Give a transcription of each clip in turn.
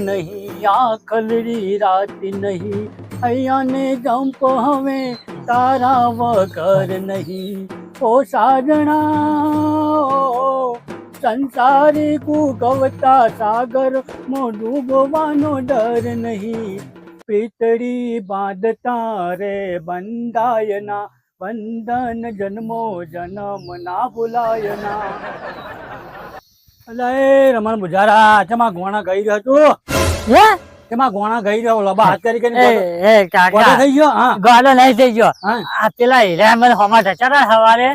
નહીં, આ ખલડી રાત નહીં. અહીંયાને જંપ હવે તારા વગર નહીં. ઓ સાજણા સંસારી કુગવતા સાગર, મો ડૂબવાનો ડર નહીં. પીતળી બાંધતા રે બંધાયના, બંધન જન્મો જન્મ ના ભૂલાયના. અલા એ રમણ બુજારા તેમાં ગોણા ગઈ રહ્યો તું હે? તેમાં ગોણા ગઈ રહ્યો? લબા હાથ કરી કરીને એ કાકા. થઈ ગયો? હા. ગાડો નહીં થઈ ગયો. હા. આ પેલા હીરા મને હોમાં જતા હતા સવારે.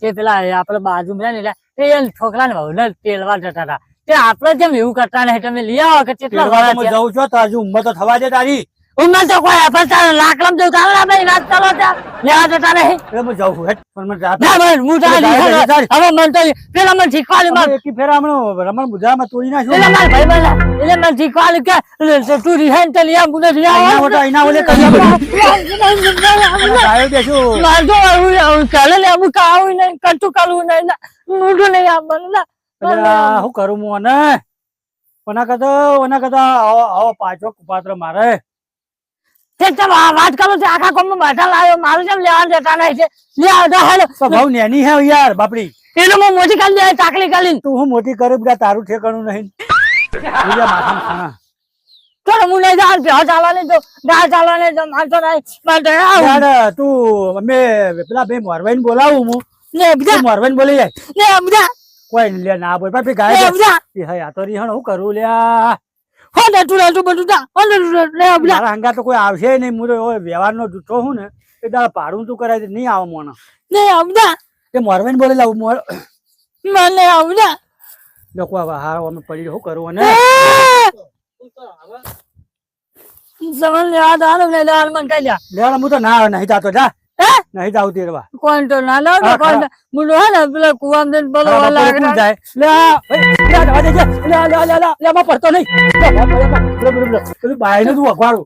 તે પેલા આપડે બાજુ ને એ છોકરા ને ને તેલવા જતા હતા. તે આપડે જેમ એવું કરતા નહીં તમે લઈ આવો કે કેટલા વર્ષ જઉં છું તો હજુ ઉંમર તો થવા દે તારી. ઉંમર તો કોઈ તારે લાકડમ જેવું તારે આપણે વાત કરો ત્યાં લેવા જતા નહીં એટલે હું જઉં છું પણ મને રાત- ના મને હું તારે હવે મન તો પેલા મને શીખવાડ્યું માર. એકી ફેરા હમણાં રમણ બુજારામાં તોડી નાખ્યું. પેલા માર ભાઈ બંધ એટલે મને શીખવાડ્યું કે તું રિહાઈન તો આવ મને એના આવ. મોટા ઓલે કરી આપો. અને માર તો આવું કાલે ચાલે ને અમુક આવું નહીં કટુ કાલુ ને ના ને નહીં આપવાનું ના. હું કરું હું અને? ઓના કરતા ઓના કરતા આવો પાછો કુપાત્ર મારે. આ વાત કરો છો આખા કોમમાં બધા લાવ્યો મારું જેમ લેવા જતા નહીં છે? લે આવતા હેલો ભાવ નેની હે યાર બાપડી. એનું હું મોટી કાઢી દે ચાકલી કાઢીને તું હું મોટી કરે બધા તારું ઠેકાણું નહીં? બીજા માથામાં ખાના. તો હું નહીં જાણ ભેહ ચાલવાની તો ગા ચાલવાની તો માનતો નહીં તું અમે પેલા બે મોરવાઈને બોલાવું હું. ને બીજા તું બોલી જાય. ને બધા કોઈ લે ના બોલ બાપી લે ગાય હે આ તો રીહણ હું કરું લ્યા હો ને તું લે તું બધું જા હો ને લે બધા મારા હંગા તો કોઈ આવશે નહીં. હું તો વ્યવહાર વ્યવહારનો જૂઠો હું ને એ દાડા પાડું તું કરાય નહીં આવો મોનો. લે બધા એ મોરવાઈને બોલે લાવું મોર. મને આવડા લોકો આવા હા અમે પડી શું કરું અને સમન લેવા તો હાલો લે લેવા મન કઈ લ્યા. લેવાના હું તો ના આવે નહીં જાતો જા. હે? નહીં જાવ તેરવા કોણ તો ના લાવ હા, કોણ મુંડો હે ને પેલા કુવામ દેન બોલો લાગે જાય? લે આ, ભાઈ, લે આ જવા દેજે. લે લે લે લે આ, પડતો નહીં. લે, લે, લે, લે, લે, લે, લે, લે. પેલું બાયનું તું અખવાડું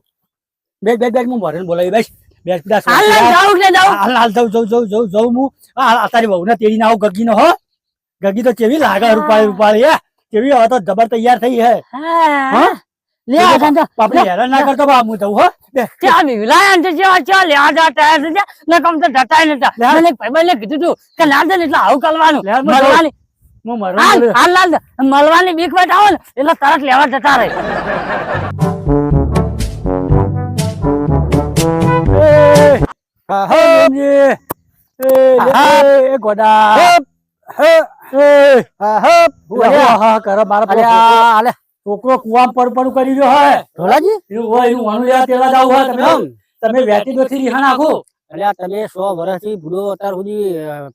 બે બે બે હું મોરવાઈને બોલાવી બેસ. બેસ પેલા હાલ જાઉં કે જાઉં. હાલ હાલ જઉં જઉં જઉં જઉં જઉં હું. આ આ તારી વહુ ને તેડી ના આવું ગગી નો હો. ગગી તો કેવી લાગે રૂપાળી રૂપાળી હે. કેવી હવે તો જબર તૈયાર થઈ હે? લે આ ધંધો આપણે હેરાન ના કરતો બા હું જઉં હો. વિલાયન છે ચા ને કમ તો જતા નતા. મને કીધું તું કે લાલ દે એટલે આવું કરવાનું. મળવાની બીક બેઠા આવો ને. એટલે તરત લેવા જતા રહે. એ હા હો. મેમજી. એ લે, એ ગોડા. એ હા હા. હા હા કરો મારા પેલો છોકરો- કુવામ પર પડું કરી રહ્યો હોય ઢોલાજી એવું હોય એનું વણું લેવા તેડવા જાવું હોય તમે. તમે વેચી નથી રીહા નાખો એટલે તમે સો વર્ષથી ભૂલો અત્યાર સુધી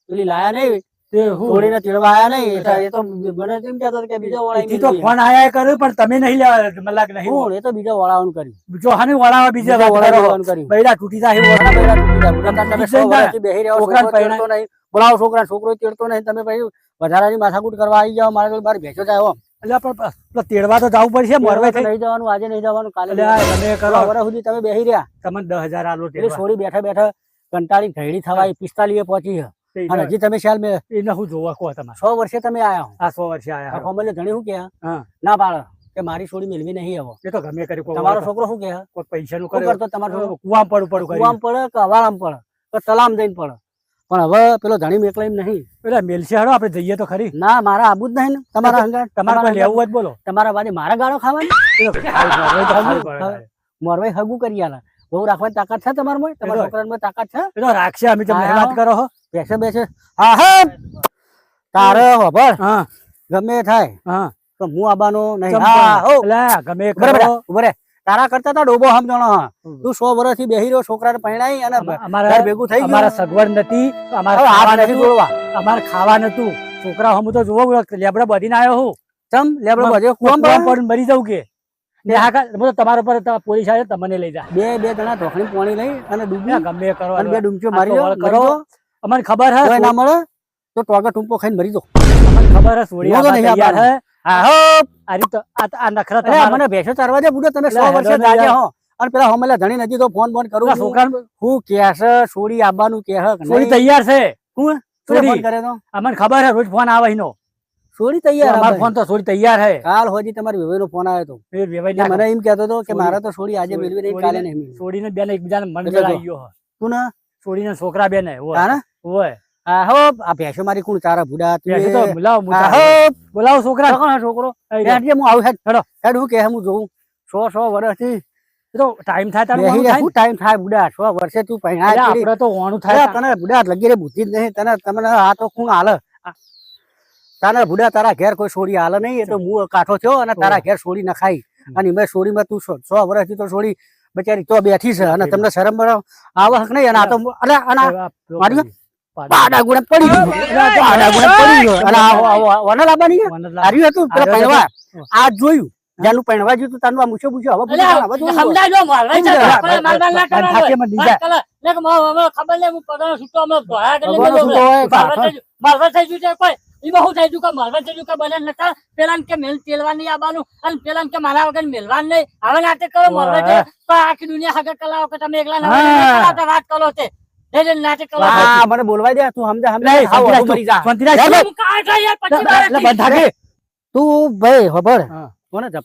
પેલી લાયા નહીં. હું? તેડવા આયા નહીં એ તો મને એમ કહેતો કે બીજા વાળા તો ફોન આયા કર્યો પણ તમે નહીં લેવા મને લાગે નહીં હું એ તો બીજા વાળાઓનું કર્યું જો હાને વળાવા બીજા બીજા વાત કરો. વાળાઓનું કર્યું બૈરા તૂટી જાય એવું ઘણા તૂટી ગયા. તમે સો વર્ષથી બેહી રહ્યા છો, તેડતો નહીં. બોલાવો છોકરા છોકરો તેડતો નહીં તમે પછી વધારાની માથાકૂટ કરવા આવી જાઓ મારે બાર ભેજો જાય. એટલે પણ તેડવા તો જવું પડશે મરવા નહીં જવાનું આજે નહીં જવાનું કાલે તમે કરો. સુધી તમે બેહી રહ્યા. તમને દસ હજાર આલો છોડી બેઠા બેઠા કંટાળી ઘડી થવાય પિસ્તાલીએ પહોંચી છે. અને હજી તમે શાલ મેં એને હું જોવા કહો તમારે. સો વર્ષે તમે આયા હો. સો વર્ષે આયા. કોમલે ધણી શું કે હા. ના પાડે કે મારી છોડી મેળવી નહીં આવો. એ તો ગમે કરી તમારો છોકરો શું કે કોઈ પૈસા નું કરે તો તમારો છોકરો? કુવામ પડું પડું કરી કુવામ પડે કે અવાળામ પડે? કે તલામ દઈને પડે. પણ હવે પેલો ધણી મેકલા એમ નહીં. એટલે મેલશે હાડો આપણે જઈએ તો ખરી. ના મારા આબુ જ નહીં તમારા હંગાત તમારે લેવું જ બોલો. તમારા બાજુ મારા ગાળો ખાવાની? મોરવાઈ હગું કરી આલા. બહુ રાખવાની તાકાત છે તમારા તમારા છોકરામાં તાકાત છે? રાખશે અમે તમને. વાત કરો હો. બેસે બેસે. હા હા. તારે હોભળ. હા. ગમે થાય. હા. તો હું આબાનો નહીં. હા હો. ગમે કરો. ઉભરે. તારા કરતા તા ડોબો સમજણો હા. તું સો વર્ષથી બેહી રહ્યો છોકરાને પરણાઈ અને અમા- અમારા ભેગું થઈ અમારા સગવડ નથી અમારે ખાવા નથી જોડવા. અમારે ખાવા નતું. છોકરા હમ તો જોવો લેબડા બધીને આવ્યો હું. ચમ લેબડો માં- બધે કુવામ કુવામ મરી જાવ કે. ને હા હું તમારા પર પોલીસ આવે તમને લઈ જા. બે બે જણા ઢોકળી પાણી લઈ અને ડૂબી ગમે કરો અને બે ડૂમચો મરી કરો. અમને ખબર હે ના મળે? તો ટોગા ટૂંપો ખાઈને મરી દો અમને ખબર હે હું તો નહીં તૈયાર હે. હા હો આ રીત આ નખરા તમારા. મને ભેંસો ચારવા દે બુડો તમે સો એટલે વર્ષે યાર. હો. અને પેલા હોમેલા ધણી નથી તો ફોન ફોન કરું પેલા છું. હું કે સોડી આવવાનું કે હે સોડી તૈયાર છે. હું સોડી. ફોન કરે તો? અમને ખબર હે રોજ ફોન આવે એનો. સોડી તૈયાર અમારો ફોન તો સોડી તૈયાર હે. કાલ હોજી તમારી વેવાઈનો ફોન આવ્યો તો ફેર વેવાઈ મને એમ કહેતો હતો કે મારા તો સોડી આજે મેળવી નહીં કાલે નહીં. સોડીને બેન એકબીજાને મન. મિલાઈ ગયો તું ના સોડીને છોકરા બેન હે હા ઓય આ આ ભેંસો મારી કોણ તારા ભૂડા તું તો બોલાવો હું આ ચાલે. હો બોલાવો છોકરા. કોણ છોકરો? આઈ રહ્યો. હેડ જે હું આવું હેડ. હેડો. હેડ હું કે હું જોઉં. સો સો વર્ષથી. તો ટાઈમ થાય તારું બેહી મોડું રહે. થાય શું ટાઈમ થાય બુડા સો વર્ષે તું પહેણા આપણે તો ઓણું થાય તને બુડા લગી રે બુદ્ધિ જ નહીં તને તમને આ તો કોણ હાલ? તારા બુડા તારા ઘેર કોઈ સોડી હાલે નહીં એ તો હું કાઠો થયો અને તારા ઘેર સોડી નખાઈ. અને મેં સોડીમાં તું સો વર્ષ વર્ષથી તો સોડી બચારી તો બેઠી છે. અને તમને શરમ આવક આવે હક નહીં અને આ તો અરે અને? પાડો. પાડા ગુણે પડી ગયું. પાડા ગુણે પડી ગયો. અને આવો આવો લાવવાની છે? મને લાગે. હાર્યું હતું? પેલા હાર્યું આ જોયું. જેનું પહેણવા જોયું તાનું આ મૂછો પૂછ્યો હવે ખબર નહીં, હું પગારનો છૂટો થઈ ગયું- છે કોઈ. એમાં શું થઈ ગયું કે મારવા થઈ ગયું કે બને નતા પેલા કે મેલ તેલવા નહીં આવવાનું. અને પેલા કે મારા વગર મેલવાનું નહીં. હવે નાટક કરો મારવા તો આખી દુનિયા આગળ કલાવો કે તમે એકલા વાત કરો છે મને બોલવા દે તું સમજા સમજા. તું ભાઈ ખબર? કોને હું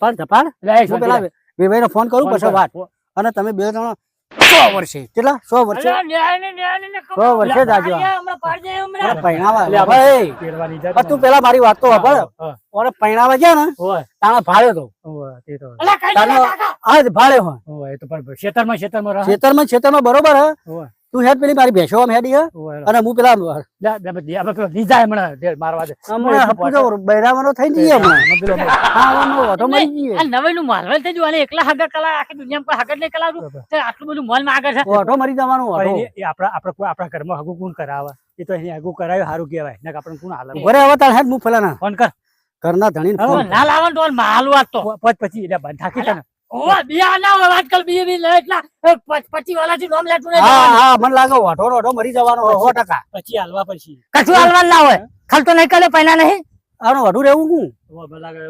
શાંતિ પેલા વિભાઈ નો ફોન કરું પછી વાત. અને તમે બે જણા સો વર્ષે કેટલા? સો ખબર. સો પૈણાવા તું પેલા મારી વાત તો પૈણાવા ગયા ને તાણે તો. આજ ભાડે હોય. ખેતરમાં ખેતરમાં ખેતરમાં ખેતરમાં બરોબર હે. તું હેડ પેલી મારી ભેંસો આમ હેડી અને હું પેલા લે, લે, લે, આપણે પેલો લીધા હમણાં, મારવા દે. હમણાં બૈરાવાનો થઈ જઈએ હમણાં. મરી જઈએ. થઈ ગયું. અને એકલા હાગર કલા આખી દુનિયામાં કોઈ હગા નહીં કલા આટલું બધું મન માગે છે. ઓઢો મરી જવાનું આપડા એ- એ આપણા આપણા આપણા ઘરમાં હગું કોણ કરાવે? એ તો એને હગું કરાવ્યું સારું કહેવાય. ને આપણે કોણ હાલ ઘરે હવે તાર હેડ હું પેલા ફોન કર. ઘરના ધણીને હા, ના લાવવાનું તો માલ વાત તો. પછી એટલે તને ઓવા બિયા હોય આજકાલ બી બી લે એટલા પચી વાળાથી નોમ લેતું નહીં હા હા મને લાગે ઓઢો ને મરી જવાનો હોય, સો ટકા. પછી હાલવા પછી. કશું હાલવા ના હોય. ખર્ચો નહીં કરે પૈણા નહીં. આનું ઓઢું રહેવું હું?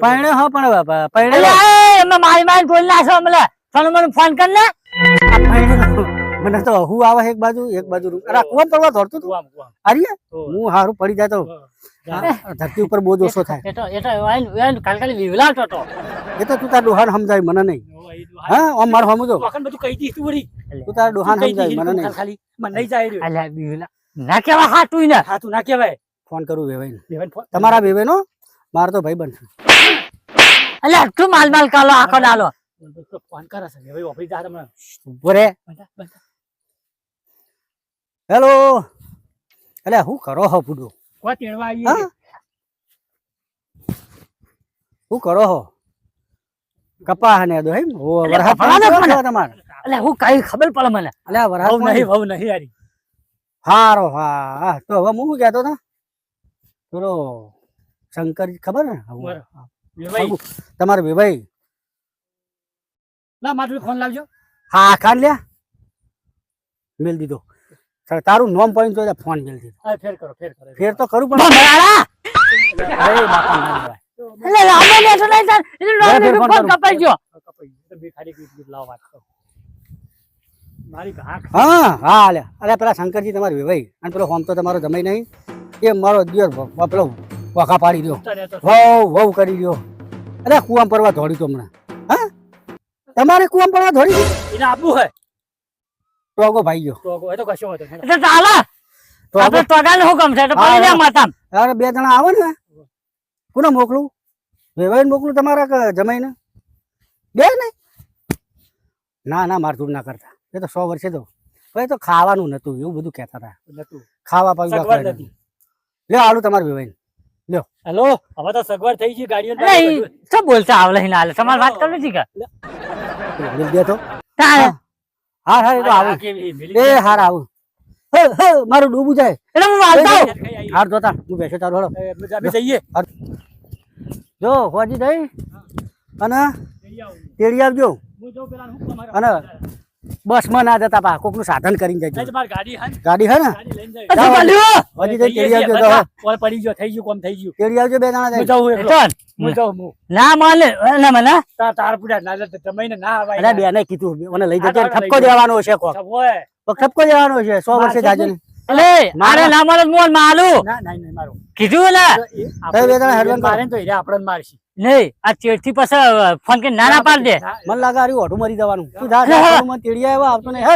ભલા હા પણ બાપા, પૈણે અલ્યા, એ, એમાં મારી મારી નાખો અમલે તને મને ફોન કર ને. મને તો હું આવે એક બાજુ એક બાજુ અરે આ કુવામ કરવા તું. આર્ય હું હારું પડી જાય તો. ઓ, જા. આ ધરતી ઉપર બોજ ઓછો થાય. એ તો એ તો એન કાલકાલી વિવલાવતો હતો. એ તો તું તાર ડોહાન સમજાય મને નહીં. હા આમ માર સમજો વખત બધું કહી દીધું વળી. તું તાર ડોહાન સમજાય મને નહીં. ખાલી મને નહીં જાય રહ્યો. અલ્યા વિવલા ના કેવા હાટું ને. હા તું ના કેવાય ફોન કરું વેવાઈ તમારા વેવાઈ નો મારો તો ભાઈ બનશે અલ્યા તું માલ માલ કાલો આખો ડાલો ફોન કરે છે ભાઈ ઓફિસ જા હમણાં. ઊભો રે. હેલો. અલ્યા હું કરો હો પૂડો તેડવા હા? કરો હો? કપા ને દો હે ઓ તમારે? અલ્યા હું કઈ ખબર પડે મને. વરસાદ વહુ નહીં વહુ નહીં યારી હારો હા હા. તો હવે હું કહેતો હતો? પેલો શંકર ખબર ને? તમારે વિભાઈ ના વેવાઈ ફોન લાવજો. હા ખાન લ્યા. મેલ દીધો. તાર- તારું નોમ પડી તો ફોન મેલ દીધો. હા ફેર કરો ફેર કરો ફેર તો કરું. પણ અરે બાપા ના લેવાય. એટલે લાંબો લેતો નહીં તાર. એટલે બે લાંબો ફોન ફોન કપાઈ ગયો. કપાઈ ગયું. બે ખાલી ગીત ગીત વાત કરો. મારી હા હા અલ્યા અરે પેલા શંકરજી તમારો અને પેલો હોમ તો તમારો જમાઈ નહીં. એ મારો દિવસ પેલો વખા પાડી તો. વહુ વહુ કરી દ્યો. અરે કુવામ પરવા ધોડી તો હમણાં. હા? તમારે કુવામ પરવા ધોડી એને આપવું હે. આગો ભાઈ ગયો. તો એ તો કશો નહીં. એટલે ચાલે. આપણે ટોગાને હુકમ છે? તો પડી જા હા. માતામ. અરે બે જણા આવો ને. કોને મોકલું? વેવાઈને મોકલું તમારા કે જમાઈને? બે ને? ના ના માર ધૂળ ના કરતા. એ તો સો વર્ષે તો. ભાઈ તો ખાવાનું નતું એવું બધું કહેતા હતા. ખાવા પાછું લ્યો નથી. લે વેવાઈને. લ્યો. હેલો? હવે તો સગવડ થઈ ગઈ ગાડીઓ શું બોલતા આવલે હિના હાલે. તમારે વાત કરવી છે કે? દે તો તારે. હા હા એ તો આવું. એ હાર આવું. મારું ડૂબું જાય. એટલે હું વાલતો હાર જોતા હું બેસો તારો હળો જઈએ. જો હોજી દઈ. અને તેડી આવજો. હું જાઉં પેલા હું તમારે અને બસમાં ના જતા પા કોકનું સાધન કરીને જજો. ગાડી હે ને? હોજી છીએ, આવજો કોલ પડી ગયો થઈ ગયું કોમ થઈ ગયું. કેડી આવજો બે જઈને. જાઉં એકલો. હું જાઉં ના માલે ના મને તાર તાર પૂરા ના લે તમે ને ના આવાય. અરે બેને કીધું મને લઈ જજો ઠપકો દેવાનો છે કોક. ઓય ઠપકો દેવાનો છે સો વર્ષે મારશે જાજે જ મારે ના મળે મોલ માલુ ના ના નહીં મારો. કીધું ને આપણે બે જણા હેડવાન મારે તો એને આપણને મારશે. નહીં આ ચેડથી પાછા ફોન કે નાના પાડ દે. મને લાગે આર્યું ઓઢું મરી જવાનું. તું જા આવતો નહીં.